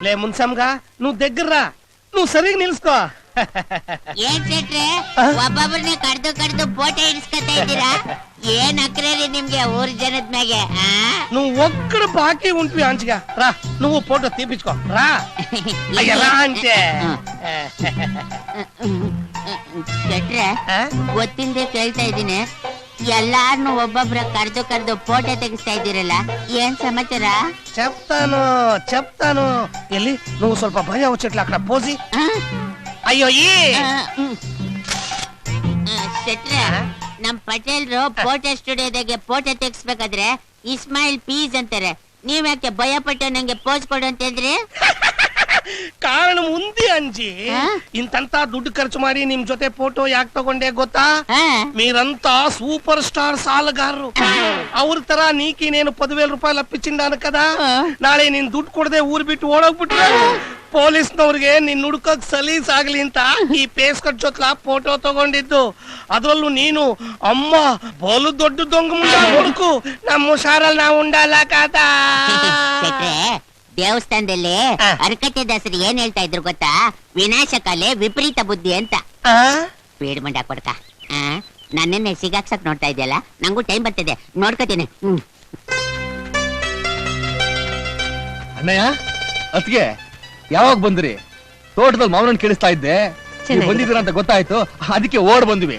లే మున్సంగా నువ్వు దగ్గర్రా నువ్వు సరిగా నిలుసుకో ಏನ್ ಶೆಟ್ರೆ ಒಬ್ಬೊಬ್ಬರನ್ನ ಕಡ್ದು ಕಡ್ದು ಫೋಟೋ ಇಡ್ಸ್ಕೊತಾ ಇದ್ದೀರಾ ಏನ್ ಅಕ್ರೇರಿ ನಿಮ್ಗೆ ಊರ್ ಜನದ ಮ್ಯಾಗೆ ಆ? నువ్వు ఒక్కడ బాకీ ఉంటుంది అంచిగా రా నువ్వు ఫోటో తీపించుకో రా అయ్య, రా అంటే ಶೆಟ್ರೆ ಆ? ಗೊತ್ತಿಲ್ದೆ ಕೇಳ್ತಾ ಇದ್ದೀನಿ ಎಲ್ಲಾರ್ನು ಒಬ್ಬೊಬ್ರ ಕಡ್ದು ಕಡ್ದು ಫೋಟೋ ತೆಗಿಸ್ತಾ ಇದ್ದೀರಲ್ಲ ಏನ್ ಸಮಾಚಾರ చెప్తాను చెప్తాను వెళ్ళి నువ్వు ಸ್ವಲ್ಪ భయ వచ్చేట్లు అక్కడ పోసి ಆ? అయ్యో ఈ ಆ, ಹ್ಮ್. ಆ, ಶೆಟ್ರೆ ನಮ್ ಪಟೇಲ್ರು ಫೋಟೋ ಸ್ಟುಡಿಯೋದಾಗೆ ಫೋಟೋ ತೆಗಿಸ್ಬೇಕಾದ್ರೆ ಇಸ್ಮಾಯಿಲ್ ಪೀಸ್ ಅಂತಾರೆ ನೀವ್ಯಾಕೆ ಭಯ ಪಟ್ಟು ನಂಗೆ ಪೋಸ್ ಕೊಡು ಅಂತಂದ್ರಿ ಕಾರಣ ಮುಂದೆ ಅಂಜಿ. ಇಂತಂತ ದುಡ್ಡು ಖರ್ಚು ಮಾಡಿ ನಿಮ್ ಜೊತೆ ಫೋಟೋ ಯಾಕೆ ತಗೊಂಡೆ ಗೊತ್ತಾ? ಮೀರಂತ ಸೂಪರ್ ಸ್ಟಾರ್ సాలగారు ಅವ್ರ ತರ ನೀಕಿನೇನು ಪದವೇಲ್ ರೂಪಾಯಿ ಲಪ್ಪಿಚಿಂದಾನ ಕದಾ? ನಾಳೆ ನಿನ್ ದುಡ್ಡು ಕೊಡದೆ ಊರ್ ಬಿಟ್ಟು ಓಡೋಗ್ಬಿಟ್ರೆ? ಪೊಲೀಸ್ನವ್ರಿಗೆ ನಿನ್ ಹುಡ್ಕೋಕ್ ಸಲೀಸ್ ಆಗ್ಲಿ ಅಂತ ಈ ಪೇಸ್ ಕಟ್ ಜೊತ್ಲ ಫೋಟೋ ತಗೊಂಡಿದ್ದು. ಅದ್ರಲ್ಲೂ ನೀನು ಅಮ್ಮ ಬಲು ದೊಡ್ಡ ದೊಂಗ ಮುಂಡ ಹುಡುಕು. ನಮ್ಮ ಹುಷಾರಲ್ಲಿ ನಾವು ಉಂಡಲ್ಲ ಕಾತಾ ದೇವಸ್ಥಾನದಲ್ಲಿ ಆ. ಅರಕಟ್ಟೆ ದಾಸರು ಏನ್ ಹೇಳ್ತಾ ಇದ್ರು ಗೊತ್ತಾ? ವಿನಾಶ ಕಲೆ ವಿಪರೀತ ಬುದ್ಧಿ ಅಂತ. ಬೇಡ ಮಂಡ ಕೊಡ್ಕ. ನನ್ನನ್ನೇ ಸಿಗಾಕ್ಸಕ್ ನೋಡ್ತಾ ಇದೆಯಲ್ಲ? ನಂಗೂ ಟೈಮ್ ಬರ್ತಿದೆ. ನೋಡ್ಕೋತೀನಿ. ಹ್ಮ್. ಅಣ್ಣಯ್ಯ ಅತ್ಗೆ ಯಾವಾಗ ಬಂದ್ರಿ? ತೋಟದಲ್ಲಿ ಮಾವನ ಕೇಳಿಸ್ತಾ ಇದ್ದೆ. ಬಂದಿದ್ರ ಬಂದಿದ್ದೀರಾ ಅಂತ ಗೊತ್ತಾಯ್ತು. ಅದಕ್ಕೆ ಓಡ್ ಬಂದ್ವಿ.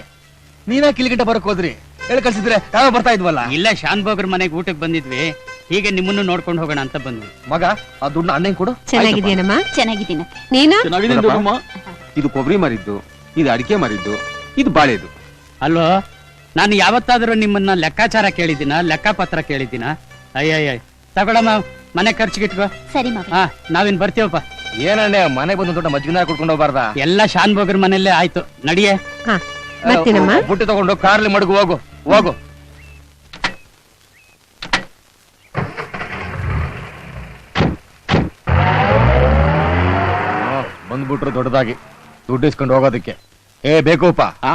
ನೀನಾ ಕಿಲಿಗಂಟ ಬರಕ್ ಹೋದ್ರಿ? ಹೇಳಿ ಕಳ್ಸಿದ್ರೆ ಯಾವಾಗ ಬರ್ತಾ ಇದ್ವಲ್ಲ? ಇಲ್ಲ ಶಾನ್ ಬೋಗ್ರ ಮನೆಗೆ ಊಟಕ್ಕೆ ಬಂದಿದ್ವಿ. ಹೀಗೆ ನಿಮ್ಮನ್ನು ನೋಡ್ಕೊಂಡು ಹೋಗೋಣ ಅಂತ ಬಂದ್ವಿ. ಮಗ ಆ ದುಡ್ಡು ಅಣ್ಣ ಕೊಡು. ಚೆನ್ನಾಗಿದ್ದೀನಮ್ಮ ಚೆನ್ನಾಗಿದ್ದೀನಿ. ನೀನು? ನೋಡಪ್ಪ, ಇದು ಕೊಬ್ಬರಿ ಮರಿದ್ದು ಇದು ಅಡಿಕೆ ಮರಿದ್ದು ಇದು ಬಾಳೆದು. ಅಲ್ವೋ ನಾನು ಯಾವತ್ತಾದ್ರೂ ನಿಮ್ಮನ್ನ ಲೆಕ್ಕಾಚಾರ ಕೇಳಿದ್ದೀನ? ಲೆಕ್ಕಪತ್ರ ಕೇಳಿದ್ದೀನ? ಅಯ್ಯಯ್ಯ ತಗೊಳಮ್ಮ ಮನೆ ಖರ್ಚಿಗಿಟ್ಕೋ. ಸರಿ ಮಗ. ಹಾ ನಾವಿನ್ ಬರ್ತೀವಪ್ಪ. ಏನಣ್ಣೆ ಮನೆ ಬಂದು ದೊಡ್ಡ ಮಜ್ಜಿನ ಕುಡ್ಕೊಂಡು ಹೋಗ್ಬಾರ್ದ? ಎಲ್ಲ ಶಾನ್ ಬೋಗರ್ ಮನೆಯಲ್ಲೇ ಆಯ್ತು. ನಡಿಯೇ. ಹಾ ಬರ್ತೀನಮ್ಮ ಬುಟ್ಟಿ ತಗೊಂಡು ಕಾರ್ಲಿ ಮಡಗು ಹೋಗು ಹೋಗು. ಬಂದ್ಬಿಟ್ರು ದೊಡ್ಡದಾಗಿ. ದುಡ್ಡು ಇಸ್ಕೊಂಡು ಹೋಗೋದಕ್ಕೆ. ಏ ಬೇಕೂಪ. ಆ?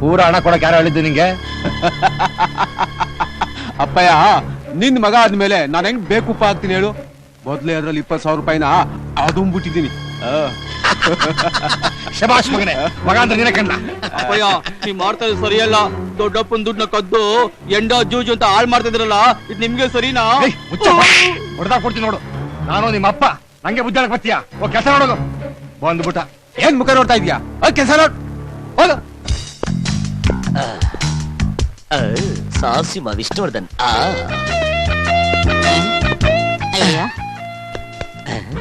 ಪೂರ ಹಣ ಕೊಡಕ್ ಯಾರು ಹೇಳಿದ್ದು ನಿಂಗೆ? ಅಪ್ಪಯ್ಯ ನಿನ್ ಮಗ ಆದ್ಮೇಲೆ ನಾನು ಹೆಂಗ್ ಬೇಕುಪ್ಪ ಆಗ್ತೀನಿ ಹೇಳು? ಮೊದ್ಲೇ ಅದ್ರಲ್ಲಿ ಇಪ್ಪತ್ ಸಾವಿರ ರೂಪಾಯಿನ ಅದುಂಬಿಟ್ಟಿದ್ದೀನಿ. ಶಬಾಷ್ ಮಗನೇ ಮಗ ಅಂದ್ರೆ ನಿನ್ನ ಕಣ್ಣ. ಅಪ್ಪಯ್ಯ ನೀವ್ ಮಾಡ್ತಾ ಇರೋದು ಸರಿಯಲ್ಲ. ದೊಡ್ಡಪ್ಪನ್ ದುಡ್ಡನ್ನ ಕದ್ದು ಎಂಡ ಜೂಜು ಅಂತ ಹಾಳು ಮಾಡ್ತಿದ್ರಲ್ಲ ಇದು ನಿಮ್ಗೆ ಸರಿನಾ? ಹೊಡೆದ ಕೊಡ್ತೀನಿ ನೋಡು. ನಾನು ನಿಮ್ಮ ಅಪ್ಪ ನಂಗೆ ಬುದ್ಧಿ ಹೇಳಕ್ ಬರ್ತೀಯಾ? ಓ ಕೆಲಸ ನೋಡೋದು. ಬಂದ್ಬಿಟ್ಟ ಏನ್ ಮುಖ ನೋಡ್ತಾ ಓ ಕೆಲಸ ನೋಡ್. ಹೋಗು. ಸಾಸಿಮ ವಿಷ್ಣುವರ್ಧನ್. ಆ. ಅಯ್ಯೋ.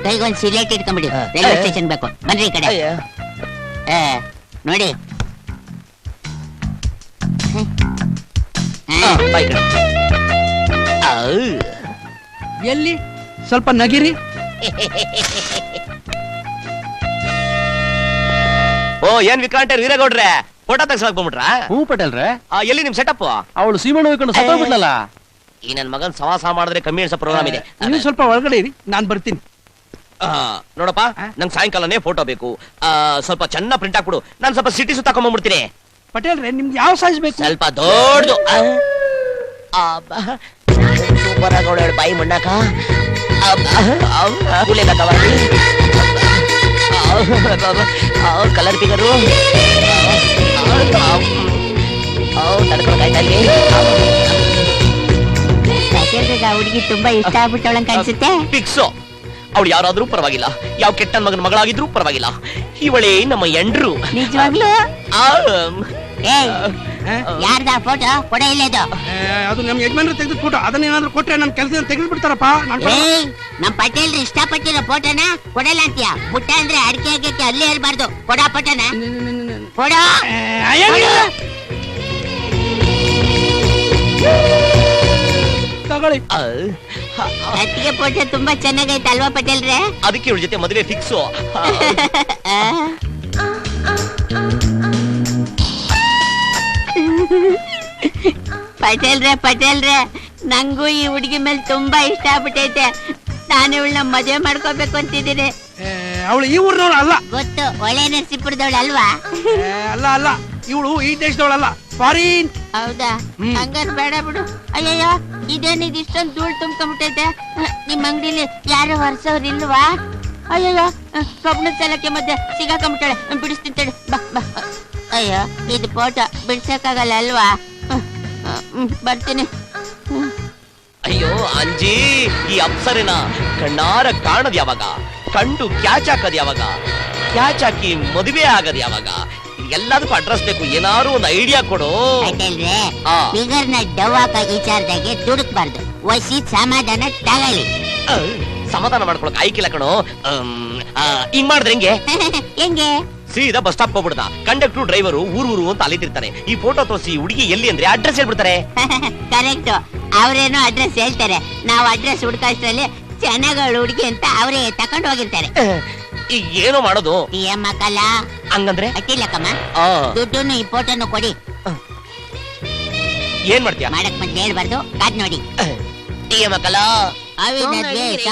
ಕೈಗೊಂದ್ ಸಿಲೇಟ್ ಇಟ್ಕೊಂಬಿಡಿ. ರೈಲ್ವೆ ಸ್ಟೇಷನ್ ಬೇಕು. ಬನ್ರಿ ಈ ಕಡೆ. ಅಯ್ಯ. ಆ, ನೋಡಿ. ಆ, ಕಡೆ. ಆ, ಎಲ್ಲಿ? ಸ್ವಲ್ಪ ನಗಿರಿ. ಓ ಏನ್ ವಿಕ್ರಾಂಟ ವೀರಗೌಡ್ರೆ? ಫೋಟೋ ತೆಗ್ಸಕ್ ಬಂದ್ಬಿಟ್ರ? ಹೂ ಪಟೇಲ್ರೆ? ಎಲ್ಲಿ ನಿಮ್ ಸೆಟಪ್ ಅವಳು ಸೀಮಣ್ಣ ಹೋಯ್ಕೊಂಡು ಸತ್ತೋಗ್ಬಿಟ್ಲಲ್ಲ ಈ ನನ್ ಮಗನ್ ಸವಾಸ ಮಾಡಿದ್ರೆ ಕಮ್ಮಿ ಅನ್ಸೋ ಪ್ರೋಗ್ರಾಮ್ ಇದೆ. ನೀವು ಸ್ವಲ್ಪ ಒಳಗಡೆ ಇರಿ ನಾನ್ ಬರ್ತೀನಿ. ಆ, ನೋಡಪ್ಪ ನಂಗೆ ಸಾಯಂಕಾಲನೇ ಫೋಟೋ ಬೇಕು. ಆ, ಸ್ವಲ್ಪ ಚೆನ್ನಾಗ್ ಪ್ರಿಂಟ್ ಹಾಕ್ಬಿಡು. ನಾನು ಸ್ವಲ್ಪ ಸಿಟಿ ಸುತ್ತ ತಕೊಂಡ್ಬಿಡ್ತೀನಿ ಪಟೇಲ್ರೆ ನಿಮ್ಗೆ ಯಾವ ಸೈಜ್ ಬೇಕು? ಸ್ವಲ್ಪ ದೊಡ್ಡದು. ಸೂಪರ್ ಆಗಿ ಅವಳು ಬಾಯಿ ಮಣ್ಣಾಕ ಕಲರ್ ಫಿಗರು ತಡ್ಕೊಳಕಾಯ್ತಾ ಇಲ್ಲಿ ಸೆಕೆಂಡ್ರಿಗೆ ಆ ಹುಡುಗಿ ತುಂಬಾ ಇಷ್ಟ ಆಗ್ಬಿಟ್ಟವಳಂಗ್ ಕಾಣಿಸುತ್ತೆ? ಫಿಕ್ಸು ಅವಳು ಯಾರಾದ್ರೂ ಪರವಾಗಿಲ್ಲ. ಯಾವ ಕೆಟ್ಟ ಮಗನ ಮಗಳಾಗಿದ್ರೂ ಪರವಾಗಿಲ್ಲ. ಇವಳೇ ನಮ್ಮ ಎಂಡ್ರು. ನಿಜವಾಗ್ಲೂ? ಆ, ಏಯ್ ಯಾರ್ದ ಫೋಟೋ ಕೊಡ ಇಲ್ಲೇದು ಅದು ನಮ್ ಯಜಮಾನ್ರು ತೆಗೆದು ಫೋಟೋ ಅದನ್ನೇನಾದ್ರೂ ಕೊಟ್ರೆ ನಮ್ ಕೆಲಸ ತೆಗೆದು ಬಿಡ್ತಾರಪ್ಪ ನಮ್ ಪಟೇಲ್ರು ಇಷ್ಟಪಟ್ಟಿರೋ ಫೋಟೋನ ಕೊಡಲ್ಲ ಅಂತೀಯ? ಬುಟ್ಟ ಅಂದ್ರೆ ಅಡಿಕೆ ಆಗಕ್ಕೆ ಅಲ್ಲೇ ಇರಬಾರ್ದು. ಕೊಡ ಫೋಟೋನ ಕೊಡ? ತಗೊಳ್ಳಿ. ಅತ್ತಿಗೆ ಫೋಟೋ ತುಂಬಾ ಚೆನ್ನಾಗೈತೆ ಅಲ್ವಾ ಪಟೇಲ್ರೆ? ಅದಕ್ಕೆ ಇವ್ರ ಜೊತೆ ಮದುವೆ ಫಿಕ್ಸು ಪಟೇಲ್ರೆ ಪಟೇಲ್ರೆ ನಂಗೂ ಈ ಹುಡುಗಿ ಮೇಲೆ ತುಂಬಾ ಇಷ್ಟ ಆಗ್ಬಿಟ್ಟೈತೆ. ನಾನು ಇವಳನ್ನ ಮದುವೆ ಮಾಡ್ಕೋಬೇಕು ಅಂತಿದ್ದೀನಿ. ಅವಳು ಈ ಊರ್ನವಳು ಅಲ್ಲ. ಗೊತ್ತು ಒಳ್ಳೆ ನರಸೀಪುರದವಳು ಅಲ್ವಾ? ಅಲ್ಲ ಅಲ್ಲ. ಇವಳು ಈ ದೇಶದವಳಲ್ಲ. ಫಾರಿನ್ ಹೌದಾ? ಹಂಗಾರ ಬೇಡ ಬಿಡು. ಅಯ್ಯಯ್ಯೋ ಇದೇನಿದ್ ಇಷ್ಟೊಂದು ಧೂಳು ತುಂಬ್ಕೊಂಡ್ಬಿಟ್ಟೈತೆ? ನಿಮ್ ಅಂಗಡಿಲಿ ಯಾರು ಹೊರಸವ್ರು ಇಲ್ವಾ? ಅಯ್ಯಯ್ಯೋ ಕಬ್ಬಣ ಸಲಕ್ಕೆ ಮಧ್ಯೆ ಸಿಗಾಕೊಂಬಿಟ್ಟಾಳೆ ಬಿಡಿಸ್ತೀನಿ ಬಾ ಬಾ. ಅಯ್ಯೋ ಇದು ಫೋಟೋ ಬಿಡ್ಸಕ್ಕಾಗಲ್ಲ ಅಲ್ವಾ ಬರ್ತೀನಿ. ಅಯ್ಯೋ ಅಂಜಿ ಈ ಅಪ್ಸರಿನ ಕಣ್ಣಾರ ಕಾಣದ್ ಯಾವಾಗ? ಕಂಡು ಕ್ಯಾಚ್ ಹಾಕದ್ ಯಾವಾಗ? ಕ್ಯಾಚ್ ಹಾಕಿ ಮದುವೆ ಆಗದ್ ಯಾವಾಗ? ಎಲ್ಲದಕ್ಕೂ ಅಡ್ರೆಸ್ ಬೇಕು ಏನಾದ್ರು ಒಂದು ಐಡಿಯಾ ಕೊಡು. ಆ. ಫಿಗರ್ನ ಡವ್ ಹಾಕೋ ವಿಚಾರದಾಗೆ ದುಡುಕ್ಬಾರ್ದು. ವಸಿ ಸಮಾಧಾನ ತಗೊಳ್ಳಿ. ಅಹ್, ಸಮಾಧಾನ ಮಾಡ್ಕೊಳಕ್ ಆಯ್ಕಿಲ್ಲ ಕಣೋ. ಅಮ್, ಆ, ಹಿಂಗ್ ಮಾಡಿದ್ರೆ ಹೆಂಗೆ? ಹೆಂಗೆ? ಸೀದಾ ಬಸ್ ಸ್ಟಾಪ್ ಹೋಗ್ಬಿಡ್ದ. ಕಂಡಕ್ಟರ್ ಡ್ರೈವರು ಊರು ಊರು ಅಂತ ಅಲಿತಿರ್ತಾನೆ ಈ ಫೋಟೋ ತೋರಿಸಿ ಹುಡುಗಿ ಎಲ್ಲಿ ಅಂದ್ರೆ ಅಡ್ರೆಸ್ ಹೇಳ್ಬಿಡ್ತಾರೆ. ಕರೆಕ್ಟ್ ಅವ್ರೇನೋ ಅಡ್ರೆಸ್ ಹೇಳ್ತಾರೆ. ನಾವು ಅಡ್ರೆಸ್ ಹುಡುಕಷ್ಟರಲ್ಲಿ ಚೆನ್ನಾಗಳು ಹುಡುಗಿ ಅಂತ ಅವರೇ ತಕೊಂಡು ಹೋಗಿರ್ತಾರೆ. ಏನು ಈಗ ಏನೋ ಮಾಡೋದು? ಈ ಮಕ್ಕಳ. ಹಂಗಂದ್ರೆ? ಅಟ್ಟಿಲ್ಲಕ್ಕಮ್ಮ. ಆ, ದುಡ್ಡನ್ನು ಈ ಫೋಟೋನು ಕೊಡಿ. ಏನ್ ಮಾಡ್ತೀಯ? ಮಾಡಕ್ ಮತ್ತೆ ಹೇಳ್ಬಾರ್ದು. ಕಾದ್ ನೋಡಿ. ಟೀ ಮಕ್ಕಳ. ಅವಿನ ದ್ವೇಷ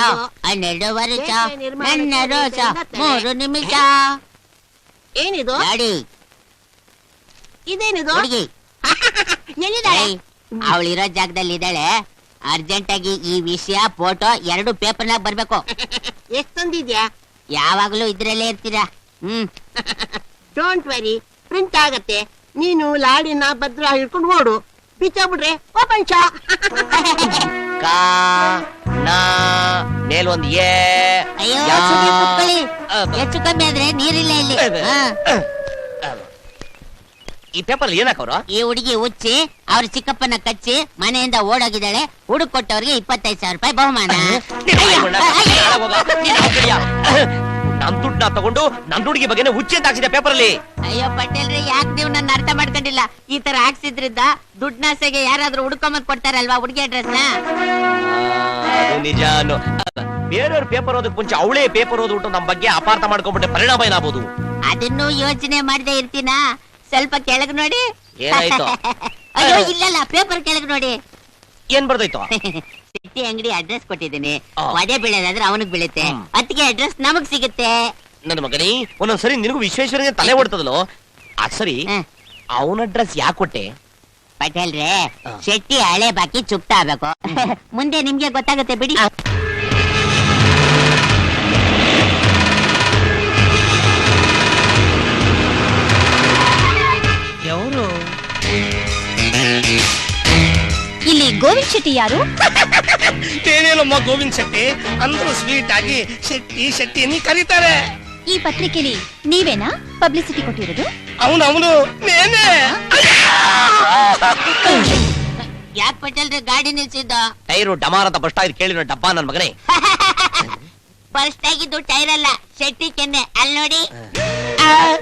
ಹನ್ನೆರಡು ವರ್ಷ. ನನ್ನ ರೋಷ ಮೂರು ನಿಮಿಷ. ಏನಿದು? ಇದೇನಿದು? ಹುಡುಗಿ. ಎಲ್ಲಿದ್ದಾಳೆ? ಅವಳಿರೋ ಜಾಗದಲ್ಲಿ ಇದ್ದಾಳೆ. ಅರ್ಜೆಂಟ್ ಆಗಿ ಈ ವಿಷಯ ಫೋಟೋ ಎರಡು ಪೇಪರ್ನಾಗ ಬರ್ಬೇಕು. ಎಷ್ಟ್ ತಂದಿದ್ಯಾ ಯಾವಾಗ್ಲೂ ಇದ್ರಲ್ಲೇ ಇರ್ತೀರಾ? ಹ್ಮ್. ಡೋಂಟ್ ವೆರಿ ಪ್ರಿಂಟ್ ಆಗತ್ತೆ. ನೀನು ಲಾಡಿನ ಭದ್ರ ಹಿಡ್ಕೊಂಡು ಓಡು ಬಿಚ್ಚಾಬಿಟ್ರೆ ಓಪನ್ ಶಾ ಕಾ ನಾ ಮೇಲ್ ಏ ಅಯ್ಯೋ ಯಾ- ಸುಮ್ನೆ ಕುತ್ಕೊಳ್ಳಿ. ಹೆಚ್ಚು ಕಮ್ಮಿ ಆದ್ರೆ ನೀರಿಲ್ಲ ಇಲ್ಲಿ. ಹಾ. ಈ ಪೇಪರ್ ಏನ್ ಈ ಹುಡುಗಿ ಹುಚ್ಚಿ ಅವ್ರ ಚಿಕ್ಕಪ್ಪನ ಕಚ್ಚಿ ಮನೆಯಿಂದ ಓಡೋಗಿದ್ದಾಳೆ ಹುಡುಕ್ ಕೊಟ್ಟವ್ರಿಗೆ ಇಪ್ಪತ್ತೈದು ಸಾವಿರ ರೂಪಾಯಿ ಬಹುಮಾನ. ನನ್ ದುಡ್ಡನ್ನ ತಗೊಂಡು ನನ್ ಹುಡುಗಿ ಬಗ್ಗೆ ಹುಚ್ಚಿ ಅಂತ ಹಾಕ್ಸಿದೆ ಪೇಪರ್ ಅಲ್ಲಿ ಅಯ್ಯೋ ಪಟೇಲ್ರಿ ಯಾಕೆ ನೀವು ನನ್ನ ಅರ್ಥ ಮಾಡ್ಕೊಂಡಿಲ್ಲ? ಈ ತರ ಹಾಕ್ಸಿದ್ರಿಂದ ದುಡ್ನಾಸೆಗೆ ಯಾರಾದ್ರೂ ಹುಡ್ಕೊಂಬಂದ್ ಕೊಡ್ತಾರಲ್ವಾ ಹುಡುಗಿ ಅಡ್ರೆಸ್ನ? ನಿಜಾನು. ನಿಜ ಬೇರೆಯವ್ರ ಪೇಪರ್ ಓದಕ್ ಮುಂಚೆ ಅವಳೇ ಪೇಪರ್ ಓದ್ಬಿಟ್ಟು ನಮ್ ಬಗ್ಗೆ ಅಪಾರ್ಥ ಮಾಡ್ಕೊಂಡ್ಬಿಟ್ಟೆ ಪರಿಣಾಮ ಏನಾಗ್ಬೋದು? ಅದನ್ನು ಯೋಚನೆ ಮಾಡದೆ ಇರ್ತೀನ? ಸ್ವಲ್ಪ ಕೆಳಗ್ ನೋಡಿ. ಏನಾಯ್ತು? ಅಯ್ಯೋ ಇಲ್ಲಲ್ಲ ಪೇಪರ್ ಕೆಳಗ್ ನೋಡಿ. ಏನ್ ಬರ್ದೈತು ಸಿಟಿ ಅಂಗಡಿ ಅಡ್ರೆಸ್ ಕೊಟ್ಟಿದ್ದೀನಿ. ಆ. ಒಡೆ ಬೀಳೋದಾದ್ರೆ ಅವನಿಗೆ ಬೀಳುತ್ತೆ. ಹ್ಮ್. ಅದಕ್ಕೆ ಅಡ್ರೆಸ್ ನಮಗ್ ಸಿಗುತ್ತೆ. ನನ್ನ ಮಗನಿ ಒಂದೊಂದ್ಸರಿ ನಿನಗೂ ವಿಶ್ವೇಶ್ವರನಿಗೆ ತಲೆ ಓಡ್ತದಲ್ಲೋ ಅದ್ ಸರಿ ಹ. ಅವನ ಅಡ್ರೆಸ್ ಯಾಕೆ ಕೊಟ್ಟೆ? ಪಟೇಲ್ರೆ ಆ. ಶೆಟ್ಟಿ ಹಳೆ ಬಾಕಿ ಚುಪ್ತಾ ಆಗ್ಬೇಕು. ಮುಂದೆ ನಿಮ್ಗೆ ಗೊತ್ತಾಗುತ್ತೆ ಬಿಡಿ. ಇಲ್ಲಿ ಗೋವಿಂದ್ ಶೆಟ್ಟಿ ಯಾರು? ಏನೇನಮ್ಮ ಗೋವಿಂದ್ ಶೆಟ್ಟಿ ಅಂದ್ರು ಸ್ವೀಟ್ ಆಗಿ ಶೆಟ್ಟಿ ಶೆಟ್ಟಿ ನೀ ಕರೀತಾರೆ. ಈ ಪತ್ರಿಕೆಲಿ ನೀವೇನಾ ಪಬ್ಲಿಸಿಟಿ ಕೊಟ್ಟಿರೋದು? ಅವನು ಅವನು ನೇನೆ ಯಾಕೆ ಪಟೇಲ್ರೆ ಗಾಡಿ ನಿಲ್ಸಿದ್ದ? ಟೈರು ಡಮಾರ್ ಅಂತ ಫಸ್ಟ್ ಆಗಿ ಕೇಳಿರೋ ಡಬ್ಬ ನನ್ ಮಗನೇ. ಫಸ್ಟ್ ಆಗಿದ್ದು ಟೈರ್ ಅಲ್ಲ ಶೆಟ್ಟಿ ಕೆನ್ನೆ. ಅಲ್ಲಿ ನೋಡಿ.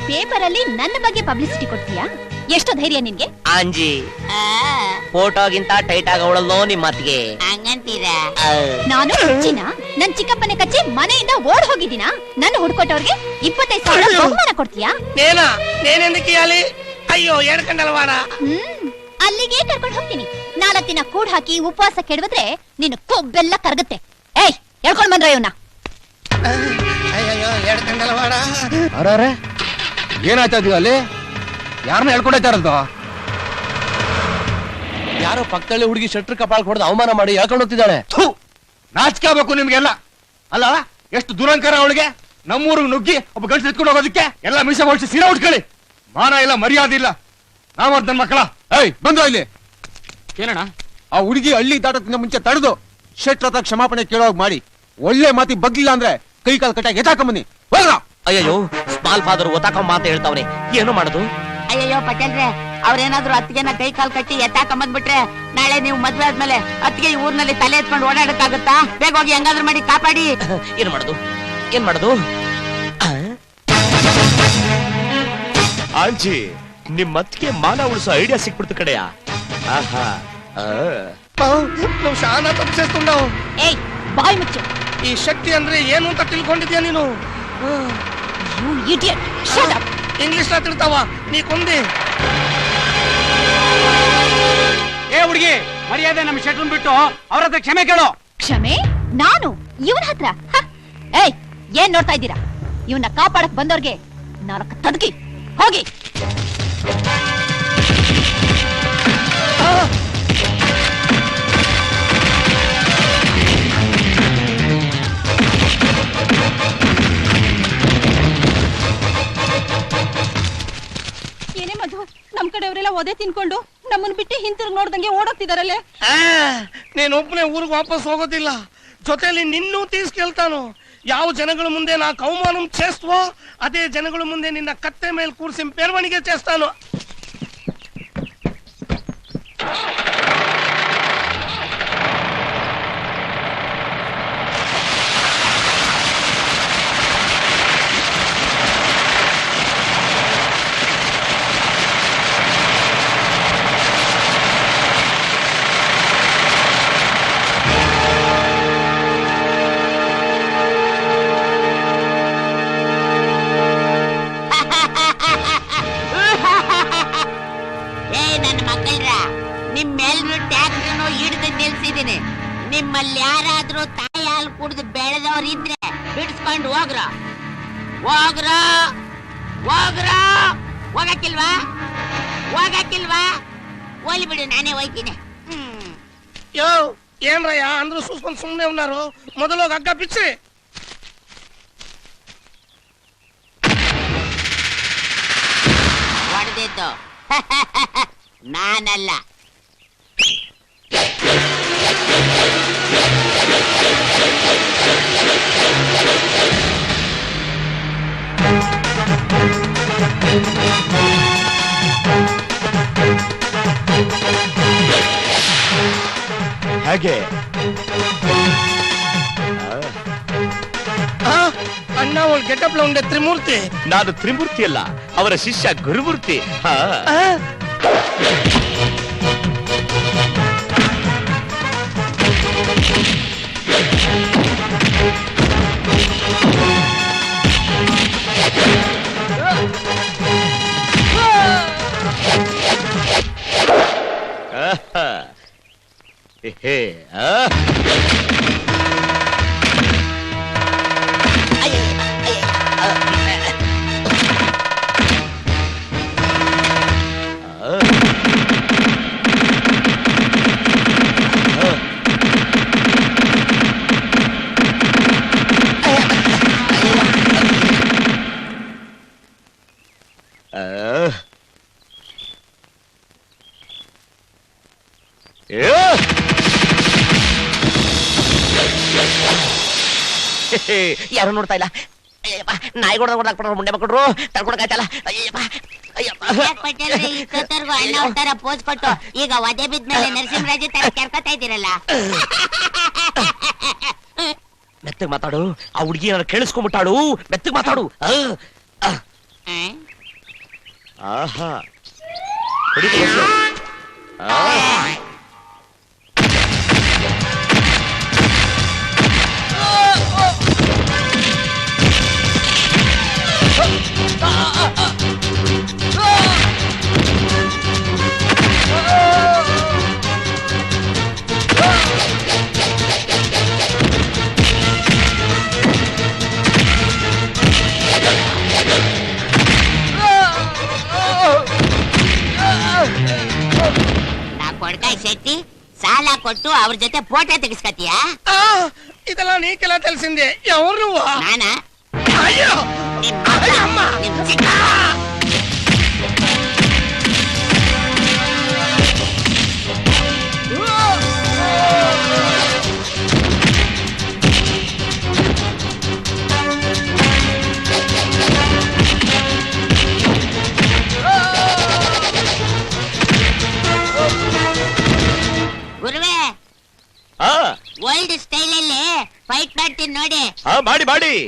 ಪೇಪರ್ ಅಲ್ಲಿ ನನ್ನ ಬಗ್ಗೆ ಪಬ್ಲಿಸಿಟಿ ಕೊಡ್ತೀಯಾ? ಎಷ್ಟು ಧೈರ್ಯ ನಿನ್ಗೆ? ಅಂಜಿ ಆ, ಫೋಟೋಗಿಂತ ಟೈಟ್ ಆಗವಳಲ್ಲೋ ನಿಮ್ ಮತ್ಗೆ. ಹಂಗಂತೀರಾ? ನಾನು ಹುಚ್ಚಿನ. ನನ್ ಚಿಕ್ಕಪ್ಪನ ಕಚ್ಚಿ ಮನೆಯಿಂದ ಓಡ್ ಹೋಗಿದ್ದೀನಾ? ನನ್ನ ಹುಡ್ಕೊಟ್ಟವ್ರಿಗೆ ಇಪ್ಪತ್ತೈದು ಸಾವಿರ ಬಹುಮಾನ ಕೊಡ್ತೀಯಾ? ನೇನ? ನೇನೆಂದಕ್ಕೆ ಯಾಲಿ? ಅಯ್ಯೋ ಎಡ್ಕಂಡಲ್ವಾಡ ಹ್ಮ್. ಅಲ್ಲಿಗೆ ಕರ್ಕೊಂಡು ಹೋಗ್ತೀನಿ. ನಾಲ್ಕು ದಿನ ಕೂಡ್ ಹಾಕಿ ಉಪವಾಸ ಕೆಡವಿದ್ರೆ ನಿನ್ನ ಕೊಬ್ಬೆಲ್ಲ ಕರಗುತ್ತೆ. ಏಯ್ ಹೇಳ್ಕೊಂಡ್ ಬಂದ್ರ ಇವನ್ನ ಅಯ್ಯೋ ಎಡ್ಕಂಡಲ್ವಾಡ ಅರೆ ಏನಾಯ್ತಾ ಇದೀಗ ಅಲ್ಲಿ? ಯಾರನ್ನ ಹೇಳ್ಕೊಂಡೈತಾ ಇರೋದು ಯಾರೋ ಪಕ್ಕದಲ್ಲಿ ಹುಡುಗಿ ಶೆಟ್ರ್ ಕಪಾಳ ಹೊಡೆದು ಅವಮಾನ ಮಾಡಿ ಹೇಳ್ಕೊಂಡು ಹೋಗ್ತಿದ್ದಾಳೆ. ಥು! ನಾಚಿಕೆ ಆಗ್ಬೇಕು ನಿಮ್ಗೆಲ್ಲ. ಅಲ್ಲ ಎಷ್ಟು ದುರಂಕಾರ ಅವಳಿಗೆ? ನಮ್ಮೂರಿಗೆ ನುಗ್ಗಿ ಒಬ್ಬ ಗಂಟು ಎತ್ಕೊಂಡು ಹೋಗೋದಕ್ಕೆ? ಎಲ್ಲ ಮೀಸ ಹೊಡಿಸಿ ಸೀರೆ ಉಟ್ಕೊಳ್ಳಿ. ಮಾನ ಇಲ್ಲ ಮರ್ಯಾದೆ ಇಲ್ಲ. ನಾವ್ ನನ್ ಮಕ್ಕಳ. ಏಯ್ ಬಂದು ಇಲ್ಲಿ? ಏನಣ್ಣ? ಆ ಹುಡುಗಿ ಹಳ್ಳಿ ದಾಟಕ್ಕಿಂತ ಮುಂಚೆ ತಡೆದು ಶೆಟ್ರ್ ಹತ್ರ ಕ್ಷಮಾಪಣೆ ಕೇಳೋಗ್ ಮಾಡಿ. ಒಳ್ಳೆ ಮಾತಿ ಬಗ್ಲಿಲ್ಲ ಅಂದ್ರೆ ಕೈ ಕಾಲು ಕಟ್ಟಾಗಿ ಎತ್ತಾಕೊಂಬನ್ನಿ ಹೋಗ್ರ ಅಯ್ಯೋ ಸ್ಮಾಲ್ ಫಾದರ್ ಒತ್ತಾಕೊಂಬ ಅಂತ ಹೇಳ್ತಾವ್ರೆ. ಏನು ಮಾಡೋದು? ಅಯ್ಯಯ್ಯೋ ಪಟೇಲ್ರೆ ಅವ್ರೇನಾದ್ರು ಅತ್ತಿಗೆನ ಕೈ ಕಾಲ್ ಕಟ್ಟಿ ಎತ್ತಾಕೊಂಬಂದ್ಬಿಟ್ರೆ ನಾಳೆ ನೀವು ಮದ್ವೆ ಆದ್ಮೇಲೆ ಅತ್ತಿಗೆ ಈ ಊರ್ನಲ್ಲಿ ತಲೆ ಎತ್ಕೊಂಡು ಓಡಾಡಕ್ಕಾಗುತ್ತಾ? ಬೇಗ ಹೋಗಿ ಹೆಂಗಾದ್ರೂ ಮಾಡಿ ಕಾಪಾಡಿ. ಏನ್ ಮಾಡೋದು? ಏನ್ ಮಾಡೋದು? ಆಂಜಿ ನಿಮ್ಮ ಅತ್ತಿಗೆ ಮಾನ ಉಳಿಸೋ ಐಡಿಯಾ ಸಿಕ್ಬಿಡ್ತು ಕಡೆಯ ಆಹಾ ಆ. ಏಯ್ ಬಾಯ್ ಮುಚ್ಚು. ಈ ಶಕ್ತಿ ಅಂದ್ರೆ ಏನು ಅಂತ ತಿಳ್ಕೊಂಡಿದ್ಯಾ ನೀನು? You idiot. ಶಟ್ ಇಂಗ್ಲಿಷ್ ತಿಳ್ತಾವ ನೀ ಕೊಂದಿ ಏ ಹುಡುಗಿ ಮರ್ಯಾದೆ ನಮ್ಮ ಶೆಟ್ರನ್ ಬಿಟ್ಟು ಅವ್ರ ಹತ್ರ ಕ್ಷಮೆ ಕೇಳು. ಕ್ಷಮೆ? ನಾನು? ಇವನ ಹತ್ರ? ಹ! ಏಯ್ ಏನ್ ನೋಡ್ತಾ ಇದ್ದೀರಾ? ಇವನ್ನ ಕಾಪಾಡಕ್ ಬಂದವ್ರಿಗೆ ನಾಲ್ಕು ತದಕಿ. ಹೋಗಿ. ನಮ್ ಕಡೆಯವರೆಲ್ಲ ಒದೆ ತಿನ್ಕೊಂಡು ನಮ್ಮನ್ ಬಿಟ್ಟು ಹಿಂತಿರುಗಿ ನೋಡ್ದಂಗೆ ಓಡೋಗ್ತಿದಾರಲ್ಲೇ? ನೀನು ಒಬ್ಬನೇ ಊರಿಗೆ ವಾಪಸ್ ಹೋಗೋದಿಲ್ಲ. ಜೊತೆಲಿ ನಿನ್ನೂ ತೀಸ್ಕೆಲ್ತಾನು ಯಾವ ಜನಗಳ ಮುಂದೆ ನಾ ಕೌಮಾನ ಚೇಸ್ತವೋ, ಅದೇ ಜನಗಳ ಮುಂದೆ ನಿನ್ನ ಕತ್ತೆ ಮೇಲೆ ಕೂರ್ಸಿ ಮೆರವಣಿಗೆ ಚೇಸ್ತಾನು. ನಿಲ್ಸಿದೀನಿ ನಿಮ್ಮಲ್ಲಿ ಯಾರಾದ್ರೂ ತಾಯಿ ಹಾಲು ಕುಡಿದು ಬೆಳೆದವ್ರು ಇದ್ರೆ ಬಿಡಿಸ್ಕೊಂಡು ಹೋಗ್ರ. ಹೋಗ್ರ. ಹೋಗ್ರ. ಹೋಗಕ್ಕಿಲ್ವಾ? ಹೋಗಕ್ಕಿಲ್ವಾ? ಹೋಲಿ ಬಿಡು ನಾನೇ ಹೋಯ್ತೀನಿ ಯೋ ఏమ్రయ్యా అందరూ చూసుకొని సుమ్నే ಮೊದಲು మొదలు గగ్గ పిచ్చి ಹೊಡೆದಿದ್ದು. ನಾನಲ್ಲ. ಉಂಡೆ ತ್ರಿಮೂರ್ತಿ ನಾನು ತ್ರಿಮೂರ್ತಿ ಅಲ್ಲ ಅವರ ಶಿಷ್ಯ ಗುರುಮೂರ್ತಿ ಹಾ ಆ, ಆಹಾ. ಹೇ? ಆ. ಯಾರು ನೋಡ್ತಾ ಇಲ್ಲ? ಅಯ್ಯಪ್ಪ ನಾಯಿ ಹೊಡೆದ ಹೊಡೆದಾಕ್ಬಿಟ್ರು ಮುಂಡೆ ಮಕ್ಕಳು ತಡ್ಕೊಳಕಾಯ್ತಲ್ಲ ಅಯ್ಯಪ್ಪ ಅಯ್ಯಪ್ಪ. ಯಾಕ್ ಪಟೇಲ್ರೆ ಇಷ್ಟೊತ್ತರ್ಗು ಅಣ್ಣ ಅವ್ರ್ ತರ ಪೋಸ್ ಕೊಟ್ಟು ಈಗ ಒದೆ ಬಿದ್ಮೇಲೆ ನರಸಿಂಹರಾಜ ತರ ಕೆರ್ಕೊತಾ ಇದ್ದೀರಲ್ಲ? ಮೆತ್ತಗ್ ಮಾತಾಡು ಆ ಹುಡುಗಿ ನಾನು ಕೇಳಿಸ್ಕೊಂಡ್ಬಿಟ್ಟಾಳು ಮೆತ್ತಗ್ ಮಾತಾಡು. ಆ, ಆ. ಹ್ಮ್? ಆಹಾ. ಹುಡುಗಿ. ಆ. ಅವ್ರ ಜೊತೆ ಫೋಟೋ ತೆಗಿಸ್ಕತಿಯಾ ఆ, ఇదెలా నీకెలా తెలిసింది ఎవరు నువ్వు ನಾನಾ అయ్యో ನಿಮ್ అయ్యమ్మ ನಿಮ್ ಚಿಕ್ಕ ಮಾಡಿ.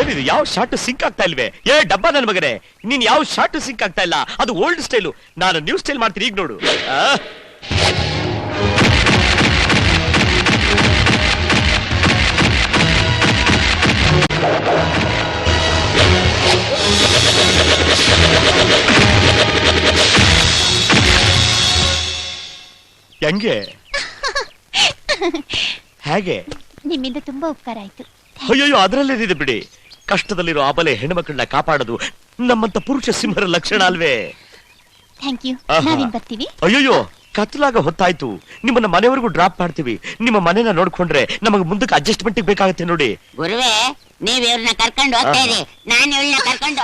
ಏನಿದು ಯಾವ ಶಾರ್ಟ್ ಸಿಂಕ್ ಆಗ್ತಾ ಇಲ್ವೇ? ಏ ಡಬ್ಬ ನನ್ ಮಗನೇ. ನೀನ್ ಯಾವ ಶಾರ್ಟ್ ಸಿಂಕ್ ಆಗ್ತಾ ಇಲ್ಲ? ಅದು ಓಲ್ಡ್ ಸ್ಟೈಲು ನಾನು ನ್ಯೂ ಸ್ಟೈಲ್ ಮಾಡ್ತೀನಿ ಈಗ ನೋಡು. ಆ? ಹೆಂಗೆ? ಹೇಗೆ? ನಿಮ್ಮಿಂದ ತುಂಬಾ ಉಪಕಾರ ಆಯ್ತು. ಅಯ್ಯೋ ಅದರಲ್ಲೇನಿದೆ ಬಿಡಿ. ಕಷ್ಟದಲ್ಲಿರೋ ಬಲೆ ಹೆಣ್ಮಕ್ಳನ್ನ ಕಾಪಾಡೋದು ನಮ್ಮಂತ ಪುರುಷ ಸಿಂಹರ ಲಕ್ಷಣ ಅಲ್ವೇ? ಥ್ಯಾಂಕ್ ಯು ಆಹಾ. ನಾವಿನ್ ಬರ್ತೀವಿ? ಅಯ್ಯಯ್ಯೋ ಕತ್ಲಾಗ ಹೊತ್ತಾಯ್ತು. ನಿಮ್ಮನ್ನ ಮನೆವರೆಗೂ ಡ್ರಾಪ್ ಮಾಡ್ತೀವಿ. ನಿಮ್ಮ ಮನೆನ ನೋಡ್ಕೊಂಡ್ರೆ ನಮಗೆ ಮುಂದಕ್ಕೆ ಅಡ್ಜಸ್ಟ್ಮೆಂಟ್ ಬೇಕಾಗುತ್ತೆ ನೋಡಿ. ಗುರುವೇ ನೀವ್ ಇವ್ರನ್ನ ಕರ್ಕೊಂಡು ಹೋಗ್ತಾ ಇರಿ. ನಾನು ಇವ್ರನ್ನ ಕರ್ಕೊಂಡು